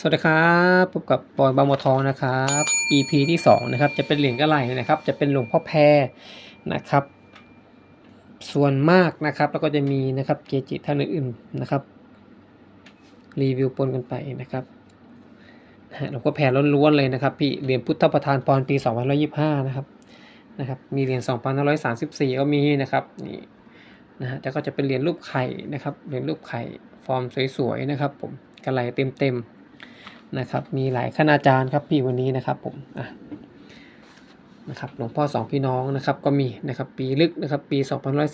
สวัสดีครับพบกับปอยบางบัวทองนะครับ EP ที่สองนะครับจะเป็นเหรียญกระไหลนะครับ จะเป็นหลวงพ่อแพรนะครับ ส่วนมากนะครับแล้วก็จะมีนะครับเกจิท่านอื่นๆนะครับ รีวิวปนกันไปนะครับหลวงพ่อแพรล้วนๆเลยนะครับพี่เหรียญพุทธประธานพรปี2525นะครับนะครับ มีเหรียญ2534 ก็มีนะครับนี่นะฮะแต่ก็จะเป็นเหรียญรูปไข่นะครับเหรียญรูปไข่ฟอร์มสวยๆนะครับ ผมกระไหลเต็มๆ นะครับ มีหลายคณาจารย์ครับพี่วันนี้นะครับผมอะนะครับหลวงพ่อสองพี่น้องนะครับก็มีนะครับปีลึกนะครับปี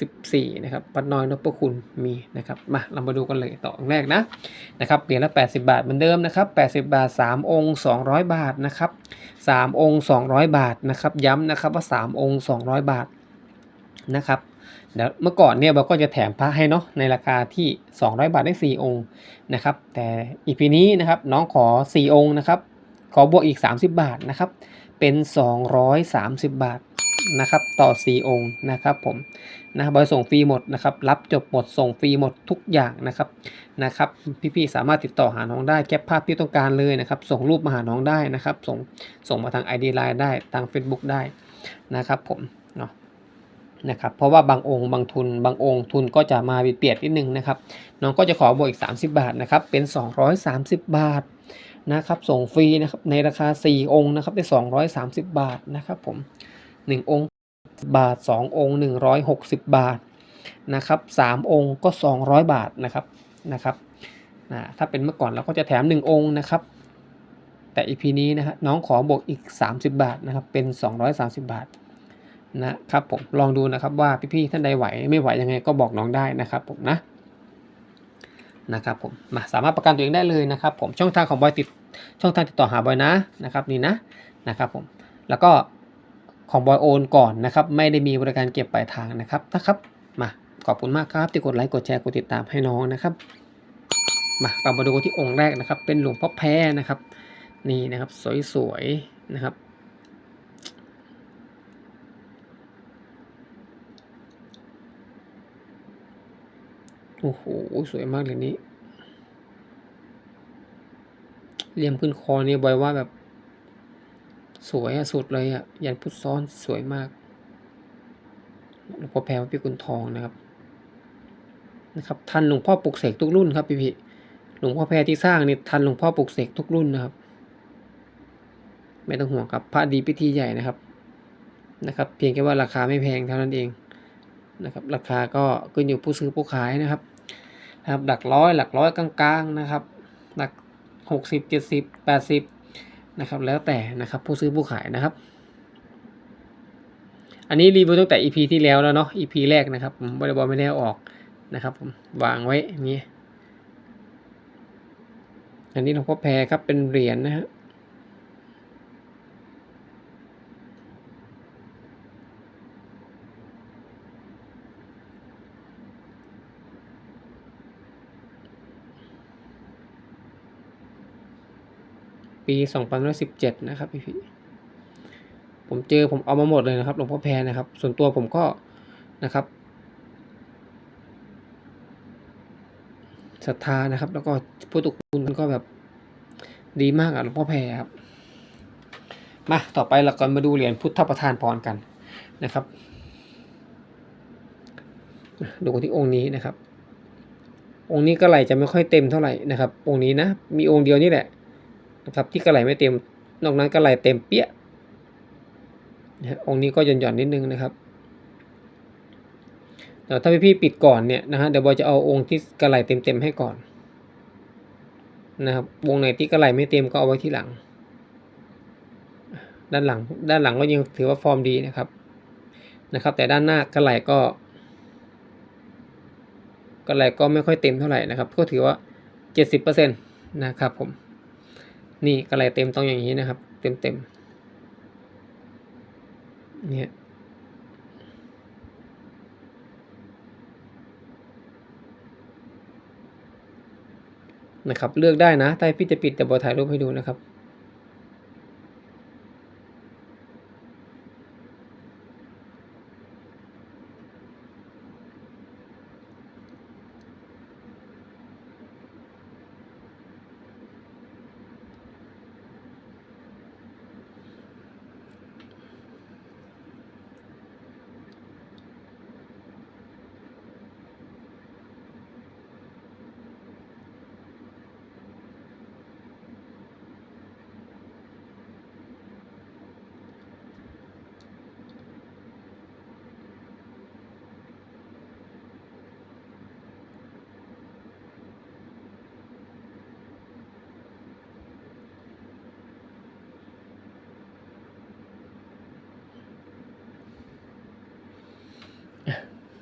2514นะครับวัดน้อยนพคุณมีนะครับมาเรามาดูกันเลยต่ออันแรกนะนะครับเหรียญละ 80 บาทเหมือนเดิมนะครับ 80 บาท 3 องค์ 200 บาทนะครับ3องค์ 200 บาทนะครับ ย้ำนะครับว่า 3 องค์ 200 บาทนะครับ เดี๋ยวเมื่อก่อนเนี่ยเราก็จะแถมพระให้เนาะในราคาที่ 200 บาทได้ 4 องค์นะครับ แต่อีพีนี้นะครับน้องขอ 4 องค์นะครับ ขอบวกอีก 30 บาทนะครับ เป็น 230 บาทนะครับต่อ 4 องค์นะครับผมนะบอยส่งฟรีหมดนะครับรับจบหมดส่งฟรีหมดทุกอย่างนะครับนะครับพี่ๆสามารถติดต่อหาน้องได้แคปภาพที่ต้องการเลยนะครับ ส่งรูปมาหาน้องได้นะครับ ส่งส่งมาทาง ID Line ได้ทาง Facebook ได้นะครับผมเนาะ นะครับเพราะว่าบางองค์บางทุน บางองค์ทุนก็จะมาเปรียดนิดนึงนะครับน้องก็จะขอบวกอีก 30 บาทนะครับเป็น 230 บาทนะครับส่งฟรีนะครับในราคา 4 องค์นะครับได้230 บาทนะครับผม 1 องค์บาท 2 องค์ 160 บาทนะครับ3องค์ก็ 200 บาทนะครับนะครับนะถ้าเป็นเมื่อก่อนเราก็จะแถม 1 องค์นะครับแต่ EP นี้นะฮะน้องขอบวกอีก 30 บาทนะครับเป็น 230 บาท นะครับผมลองดูนะครับว่าพี่ๆท่านใดไหวไม่ไหวยังไงก็บอกน้องได้นะครับผมนะนะครับผมมาสามารถประกันตัวเองได้เลยนะครับผมช่องทางของบอยติดช่องทางติดต่อหาบอยนะนะครับนี่นะนะครับผมแล้วก็ของบอยโอนก่อนนะครับไม่ได้มีบริการเก็บปลายทางนะครับนะครับมาขอบคุณมากครับที่กดไลค์กดแชร์กดติดตามให้น้องนะครับมาเรามาดูที่องค์แรกนะครับ เป็นหลวงพ่อแพ้นะครับ นี่นะครับสวยๆนะครับ โอ้โห สวยมากเลยนี้เหลี่ยมขึ้นคอเนี่ยบอยว่าแบบ สวยอะสุดเลยอะยันพุทธซ้อนสวยมากหลวงพ่อแพรวัดพิกุลทองนะครับ นะครับ ทันหลวงพ่อปลุกเสกทุกรุ่นครับพี่พี่หลวงพ่อแพรที่สร้างนี่ทันหลวงพ่อปลุกเสกทุกรุ่นนะครับ ไม่ต้องห่วงครับพระดีพิธีใหญ่นะครับ นะครับ เพียงแค่ว่าราคาไม่แพงเท่านั้นเองนะครับ ราคาก็ขึ้นอยู่ผู้ซื้อผู้ขายนะครับ นะครับหลักร้อยหลักร้อยกลางๆนะครับหลักหกสิบเจ็ดสิบแปดสิบนะครับแล้วแต่นะครับผู้ซื้อผู้ขายนะครับ อันนี้รีวิวตั้งแต่ EP ที่แล้วแล้วเนาะ EP แรกนะครับผมบริบอลไม่ได้ออกนะครับผมวางไว้อย่างนี้อันนี้หลวงพ่อแพรครับเป็นเหรียญนะฮะ ปี2017นะครับพี่พี่ผมเจอผมเอามาหมดเลยนะครับหลวงพ่อแพรนะครับ ส่วนตัวผมก็นะครับศรัทธานะครับ แล้วก็พุทธคุณก็แบบดีมากอะหลวงพ่อแพรครับมาต่อไปเราก็มาดูเหรียญพุทธประธานพรกันนะครับดูกันที่องค์นี้นะครับ องค์นี้ก็ไหลจะไม่ค่อยเต็มเท่าไหร่นะครับ องค์นี้นะ มีองค์เดียวนี่แหละ นะครับที่กระไหลไม่เต็ม นอกนั้นกระไหลเต็มเปี้ยนะฮะองค์นี้ก็หย่อนหย่อนนิดนึงนะครับเดี๋ยวถ้าพี่ๆปิดก่อนเนี่ยนะฮะเดี๋ยวบอยจะเอาองค์ที่กระไหลเต็มๆให้ก่อนนะครับวงไหนที่กระไหลไม่เต็มก็เอาไว้ที่หลัง ด้านหลังด้านหลังก็ยังถือว่าฟอร์มดีนะครับนะครับ แต่ด้านหน้ากระไหลก็กระไหลก็ไม่ค่อยเต็มเท่าไหร่นะครับ ก็ถือว่าเจ็ดสิบเปอร์เซ็นต์นะครับผม นี่กระไรเต็มต้องอย่างนี้นะครับ เต็มเต็มเนี่ยนะครับเลือกได้นะถ้พี่จะปิดแต่บอถ่ายรูปให้ดูนะครับ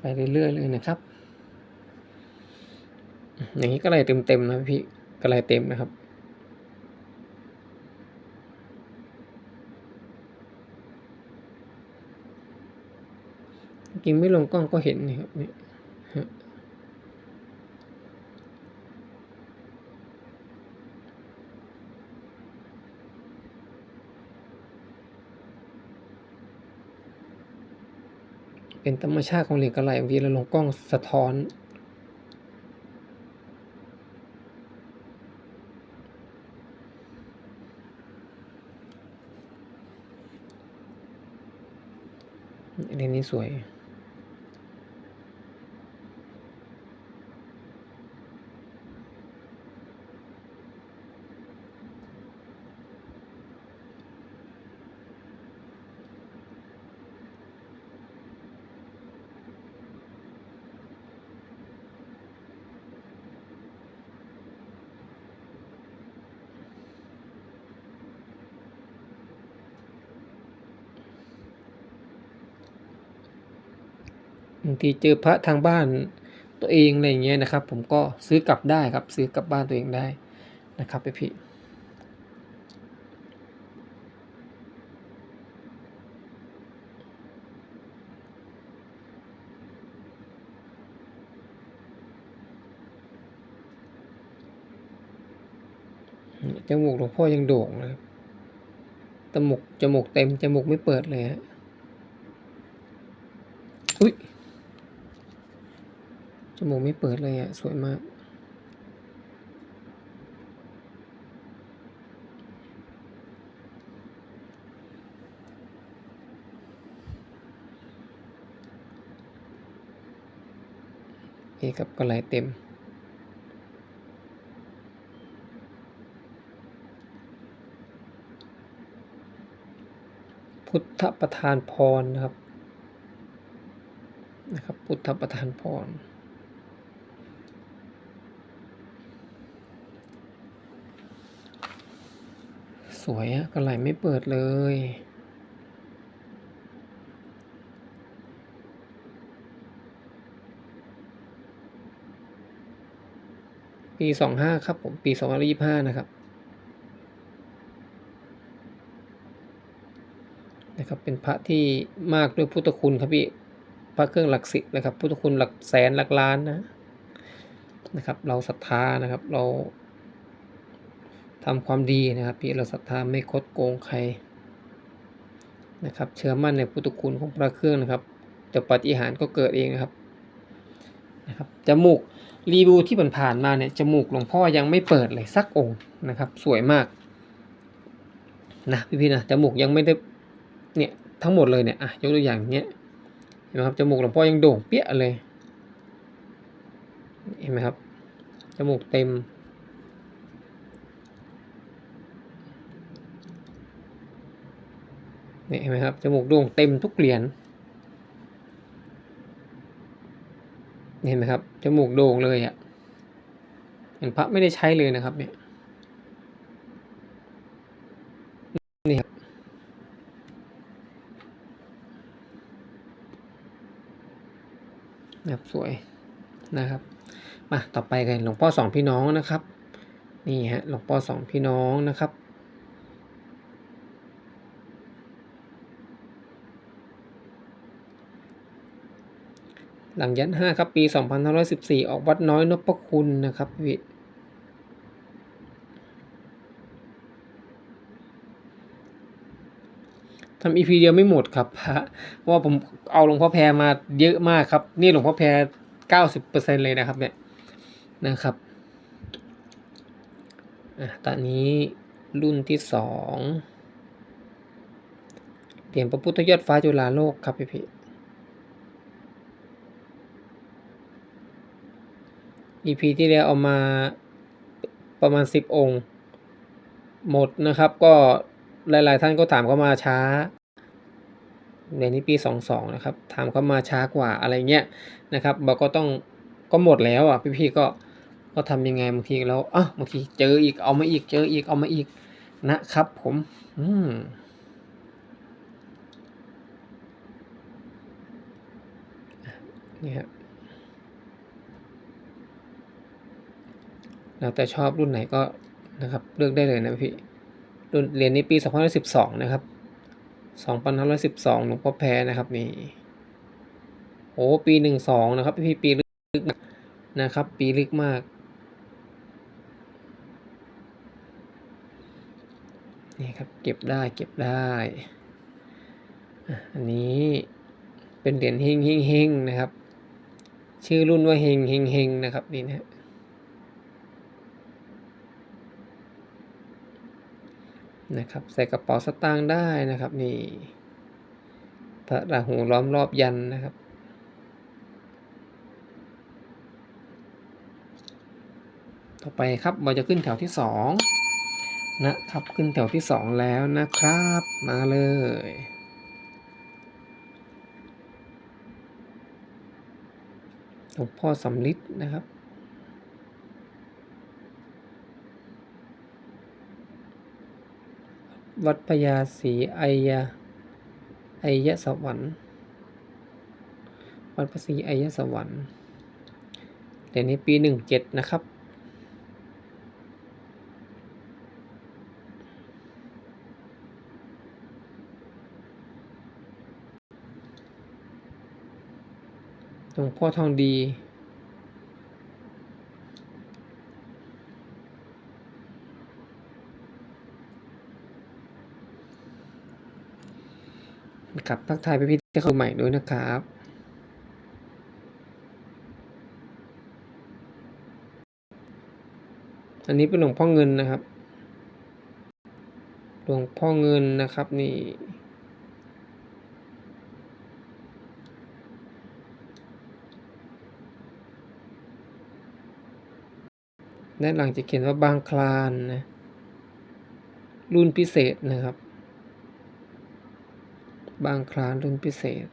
ไปเรื่อยๆเลยนะครับ อย่างนี้ก็เลยเต็มๆนะพี่ก็เลยเต็มนะครับจริงไม่ลงกล้องก็เห็นนะครับนี่ย เป็นธรรมชาติของเหล็กระไหลบางทีเราลงกล้องสะท้อนเหรียญนี้สวย บางทีเจอพระทางบ้านตัวเองอะไรอย่างเงี้ยนะครับ ผมก็ซื้อกลับได้ครับ ซื้อกลับบ้านตัวเองได้นะครับพี่พี่จมูกหลวงพ่อยังโด่งเลยจมูกจมูกเต็มจมูกไม่เปิดเลยฮะอุ้ย จมูกไม่เปิดเลยอะ สวยมากเอกับกระไหลเต็มพุทธประธานพรนะครับ นะครับ พุทธประธานพร วยอะกระไหลไม่เปิดเลย ปีสองห้าครับผมปีสองพันยี่ห้านะครับนะครับ เป็นพระที่มากด้วยพุทธคุณครับพี่พระเครื่องหลักสิบนะครับพุทธคุณหลักแสนหลักล้านนะนะครับ เราศรัทธานะครับเรา ทำความดีนะครับ พี่เราศรัทธาไม่คดโกงใครนะครับ เชื่อมั่นในพุทธคุณของพระเครื่องนะครับจะปฏิหารก็เกิดเองนะครับนะครับจมูกรีวิวที่ผ่านๆมาเนี่ยจมูกหลวงพ่อยังไม่เปิดเลยสักองค์นะครับ สวยมากนะพี่ๆนะจมูกยังไม่ได้เนี่ยทั้งหมดเลยเนี่ยอะยกตัวอย่างเนี้ยเห็นไหมครับจมูกหลวงพ่อยังโด่งเปี้ยเลยเห็นไหมครับจมูกเต็ม นี่เห็นไหมครับจมูกโด่งเต็มทุกเหรียญเห็นไหมครับจมูกโด่งเลยอะ่ะเห็นพระไม่ได้ใช้เลยนะครับเนี่ยนี่ครับนะครับสวยนะครับมาต่อไปกันหลวงพ่อสองพี่น้องนะครับ นี่ฮะหลวงพ่อสองพี่น้องนะครับ หลังยันห้าครับปีสองพันห้าร้อยสิบสี่ออกวัดน้อยนพคุณนะครับพี่ทำอีพีเดียวไม่หมดครับพระว่าผมเอาหลวงพ่อแพรมาเยอะมากครับ นี่หลวงพ่อแพรเก้าสิบเปอร์เซ็นเลยนะครับเนี่ยนะครับอะตอนนี้รุ่นที่สองเหรียญพระพุทธยอดฟ้าจุฬาโลกครับพี่พี่ EP ที่แล้วเอามาประมาณสิบองค์ หมดนะครับ ก็หลาย ๆ ท่านก็ถามเข้ามาช้า ในนี้ปีสองสองนะครับ ถามเข้ามาช้ากว่าอะไรเงี้ยนะครับเราก็ต้องก็หมดแล้วอะพี่ๆก็ก็ทำยังไงบางทีเราอะบางทีเจออีกเอามาอีกเจออีกเอามาอีกนะครับ ผม อืมนี่ครับ แล้วแต่ชอบรุ่นไหนก็นะครับเลือกได้เลยนะพี่รุ่นเหรียญนี้ปี2012นะครับ2512หลวงพ่อแพ้นะครับนี่โอ้ปี 12 นะครับพี่ปีลึกนะครับ ปีลึกมากนี่ครับเก็บได้เก็บได้อันนี้เป็นเหรียญเฮงเฮงเฮงนะครับ ชื่อรุ่นว่าเฮงเฮงเฮงนะครับนี่นะฮะ นะครับใส่กระเป๋าสตางค์ได้นะครับนี่พระราหูล้อมรอบยันนะครับ ต่อไปครับเราจะขึ้นแถวที่สองนะครับขึ้นแถวที่สองแล้วนะครับมาเลยหลวงพ่อสำลิดนะครับ วัดพญาศรีไอยะไอยะสวรรค์วัดพระศรีไอยะสวรรค์เหรียญนี้ปีหนึ่งเจ็ดนะครับหลวงพ่อทองดี นะครับทักทายไปพี่ๆที่เข้าใหม่ด้วยนะครับอันนี้เป็นหลวงพ่อเงินนะครับ หลวงพ่อเงินนะครับนี่ ด้านหลังจะเขียนว่าบางคลานนะ รุ่นพิเศษนะครับ บางคลานรุ่นพิเศษ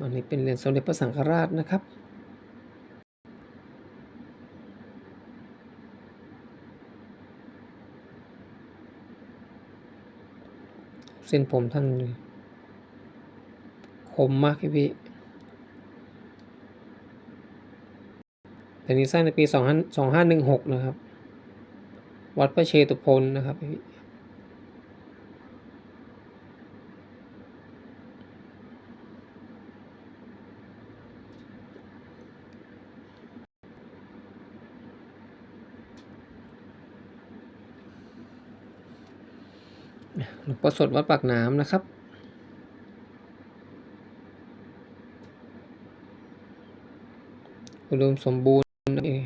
นะครับอันนี้เป็นเหรียญสมเด็จพระสังฆราชนะครับ เส้นผมท่านคมมากพี่แต่นี้สร้างในปีสองห้าหนึ่งหกนะครับ วัดพระเชตุพนนะครับพี่ หลวงพ่อสดวัดปากน้ำนะครับ อุดมสมบูรณ์นี่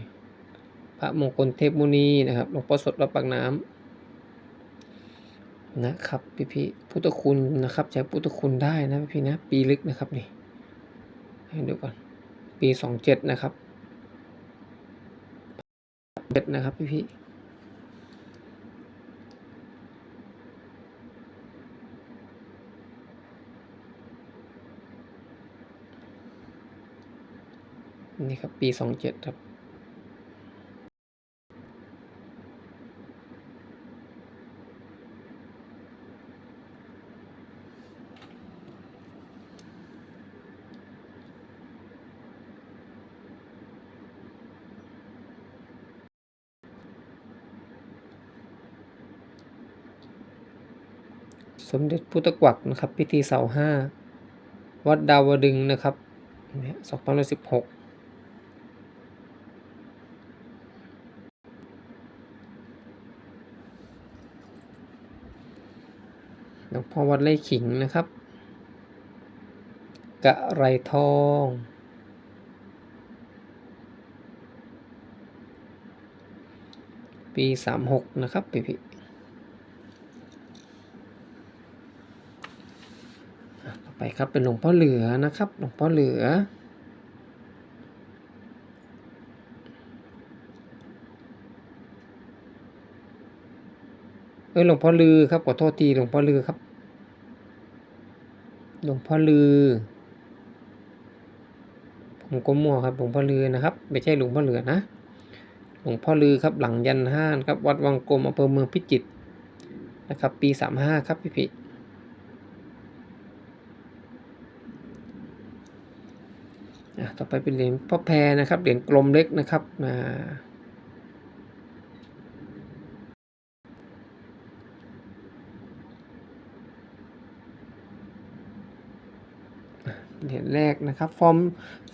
พระมงคลเทพมุนีนะครับหลวงพ่อสดวัดปากน้ำนะครับพี่พี่พุทธคุณนะครับใช้พุทธคุณได้นะพี่พี่นะปีลึกนะครับนี่ให้ดูก่อนปีสองเจ็ดนะครับเจ็ดนะครับพี่พี่ นี่ครับ ปีสองเจ็ดครับ สมเด็จพุทธกวักนะครับ พิธีเสาห้า วัดดาวดึงนะครับสองพันสิบหก หลวงพ่อวัดไร่ขิงนะครับ กะไรทอง ปีสามหกนะครับพี่พี่อไปครับเป็นหลวงพ่อเหลือนะครับ หลวงพ่อเหลือ เอ้ยหลวงพ่อลือครับขอโทษทีหลวงพ่อลือครับ หลวงพ่อลือ ผมก็มั่วครับหลวงพ่อลือนะครับ ไม่ใช่หลวงพ่อเหลือนะ หลวงพ่อลือครับหลังยันห้านครับ วัดวังกลมอำเภอเมืองพิจิตรนะครับ ปีสามห้าครับพี่พี่ต่อไปเป็นเหรียญพ่อแพรนะครับเหรียญกลมเล็กนะครับอ่า เหรียญแรกนะครับ ฟอร์ม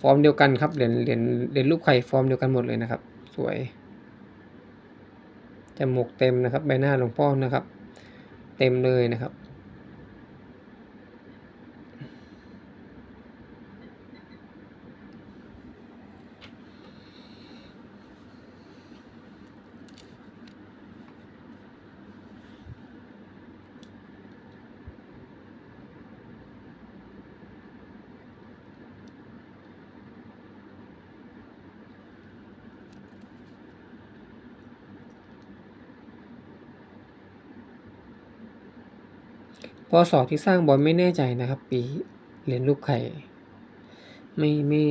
ฟอร์มเดียวกันครับเหรียญเหรียญเหรียญรูปไข่ฟอร์มเดียวกันหมดเลยนะครับ สวยจมูกเต็มนะครับ ใบหน้าหลวงพ่อนะครับ เต็มเลยนะครับ พอสอบที่สร้างบอลไม่แน่ใจนะครับ ปีเหรียญรูปไข่ไม่ไม่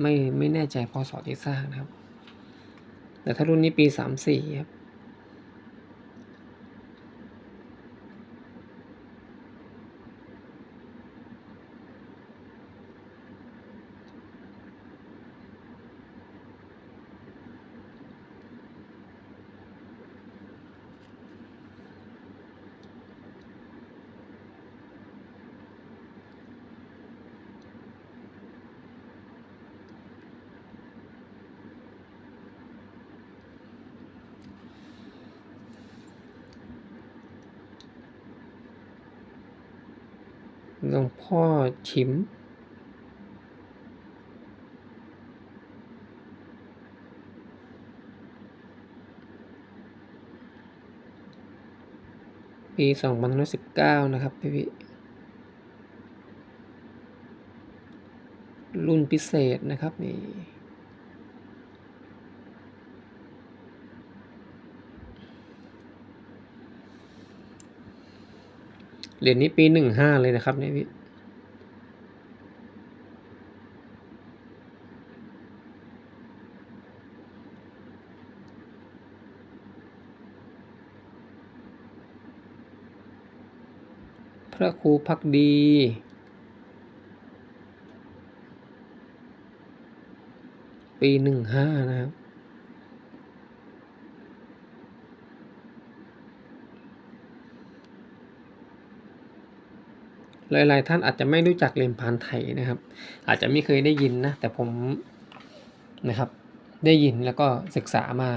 ไม่ไม่แน่ใจพอสอบที่สร้างนะครับ แต่ถ้ารุ่นนี้ปีสามสี่ครับ หลวงพ่อชิม ปีสองพันห้าสิบเก้านะครับพี่พี่รุ่นพิเศษนะครับนี่ เหรียญนี้ปีหนึ่งห้าเลยนะครับเนี่ยพี่พระครูพักดี ปีหนึ่งห้านะครับ หลายๆท่านอาจจะไม่รู้จักเหรียญพานไทยนะครับ อาจจะไม่เคยได้ยินนะ แต่ผมนะครับ ได้ยินแล้วก็ศึกษามา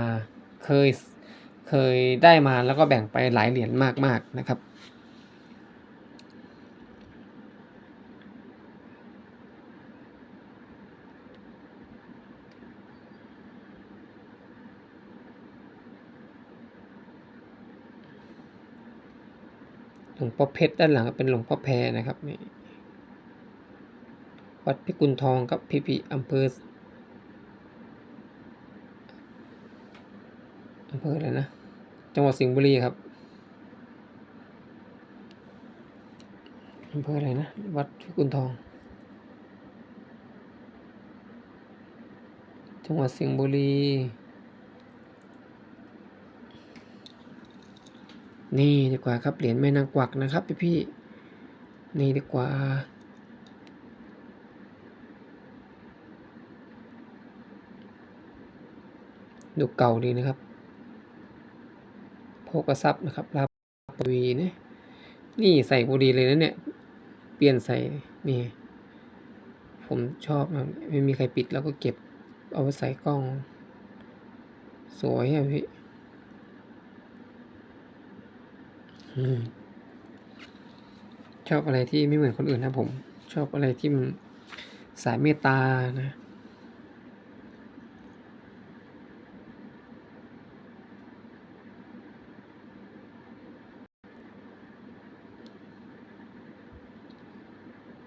เคยเคยได้มาแล้วก็แบ่งไปหลายเหรียญมากๆนะครับ หลวงพ่อเพชรด้านหลังเป็นหลวงพ่อแพรนะครับนี่วัดพิกุลทองครับพิพิอำเภออำเภออะไรนะ จังหวัดสิงห์บุรีครับอำเภออะไรนะ วัดพิกุลทอง จังหวัดสิงห์บุรี นี่ดีกว่าครับเหรียญแม่นางกวักนะครับพี่พี่นี่ดีกว่า ดูเก่าดีนะครับโภกทรัพย์นะครับลาปวีเนี่ยนี่ใส่บุรีเลยนะเนี่ย เปลี่ยนใส่นี่ ผมชอบนะไม่มีใครปิดแล้วก็เก็บเอาไว้ใส่กล้อง สวยอะพี่ อืม ชอบอะไรที่ไม่เหมือนคนอื่นนะผม ชอบอะไรที่มันสายเมตตานะ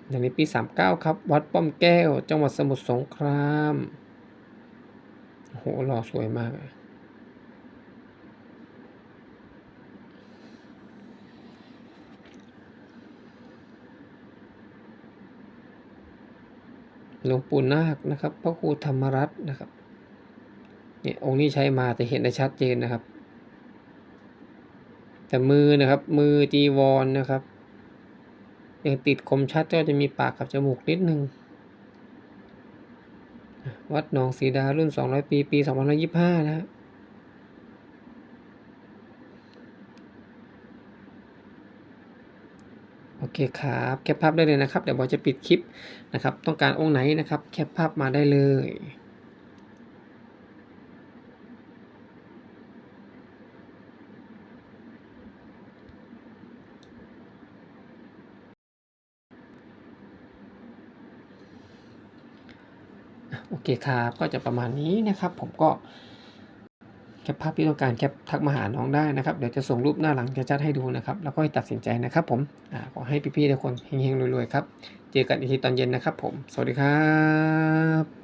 อย่างนี้ปี 39 ครับ วัดป้อมแก้ว จังหวัดสมุทรสงครามโอ้โหหล่อสวยมากเลย หลวงปู่นาคนะครับ พระครูธรรมรัตน์นะครับเนี่ยองค์นี้ใช้มาแต่เห็นได้ชัดเจนนะครับ แต่มือนะครับ มือจีวรนนะครับยังติดคมชัดก็จะมีปากกับจมูกนิดนึง วัดหนองสีดารุ่น 200 ปี ปี 2525 นะฮะ โอเคครับแคปภาพได้เลยนะครับเดี๋ยวบอจะปิดคลิปนะครับ ต้องการองค์ไหนนะครับ แคปภาพมาได้เลยโอเคครับก็จะประมาณนี้นะครับ ผมก็ ปภาพที่ต้องการแคปทักมาหาน้องได้นะครับ เดี๋ยวจะส่งรูปหน้าหลังจะจัดให้ดูนะครับ แล้วก็ให้ตัดสินใจนะครับผมอขอให้พี่ๆทุกคนเฮงๆรวยๆครับ เจอกันอีกทีตอนเย็นนะครับผม สวัสดีครับ